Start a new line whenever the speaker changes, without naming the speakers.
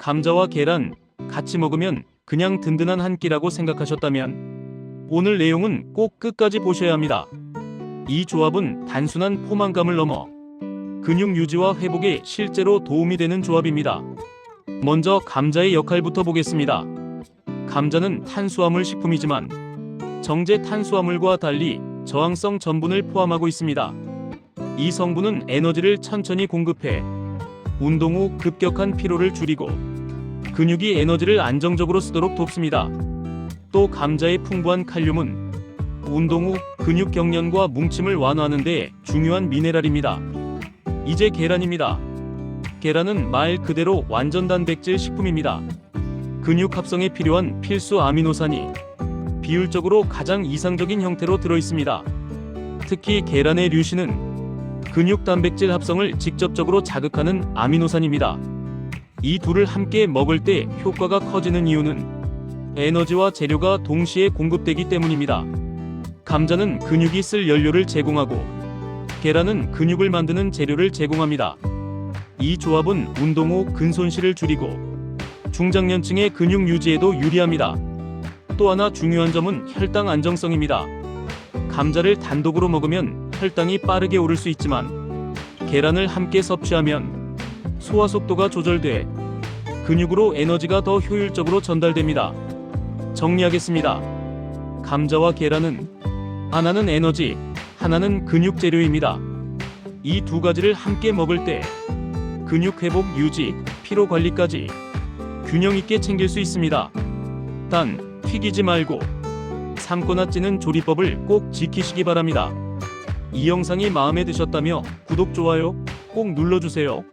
감자와 계란 같이 먹으면 그냥 든든한 한 끼라고 생각하셨다면 오늘 내용은 꼭 끝까지 보셔야 합니다. 이 조합은 단순한 포만감을 넘어 근육 유지와 회복에 실제로 도움이 되는 조합입니다. 먼저 감자의 역할부터 보겠습니다. 감자는 탄수화물 식품이지만 정제 탄수화물과 달리 저항성 전분을 포함하고 있습니다. 이 성분은 에너지를 천천히 공급해 운동 후 급격한 피로를 줄이고 근육이 에너지를 안정적으로 쓰도록 돕습니다. 또 감자의 풍부한 칼륨은 운동 후 근육 경련과 뭉침을 완화하는 데 중요한 미네랄입니다. 이제 계란입니다. 계란은 말 그대로 완전 단백질 식품입니다. 근육 합성에 필요한 필수 아미노산이 비율적으로 가장 이상적인 형태로 들어 있습니다. 특히 계란의 류신은 근육 단백질 합성을 직접적으로 자극하는 아미노산입니다. 이 둘을 함께 먹을 때 효과가 커지는 이유는 에너지와 재료가 동시에 공급되기 때문입니다. 감자는 근육이 쓸 연료를 제공하고 계란은 근육을 만드는 재료를 제공합니다. 이 조합은 운동 후 근손실을 줄이고 중장년층의 근육 유지에도 유리합니다. 또 하나 중요한 점은 혈당 안정성입니다. 감자를 단독으로 먹으면 혈당이 빠르게 오를 수 있지만 계란을 함께 섭취하면 소화 속도가 조절돼 근육으로 에너지가 더 효율적으로 전달됩니다. 정리하겠습니다. 감자와 계란은 하나는 에너지, 하나는 근육 재료입니다. 이 두 가지를 함께 먹을 때 근육 회복 유지, 피로 관리까지 균형 있게 챙길 수 있습니다. 단 튀기지 말고 삶거나 찌는 조리법을 꼭 지키시기 바랍니다. 이 영상이 마음에 드셨다며 구독, 좋아요 꼭 눌러주세요.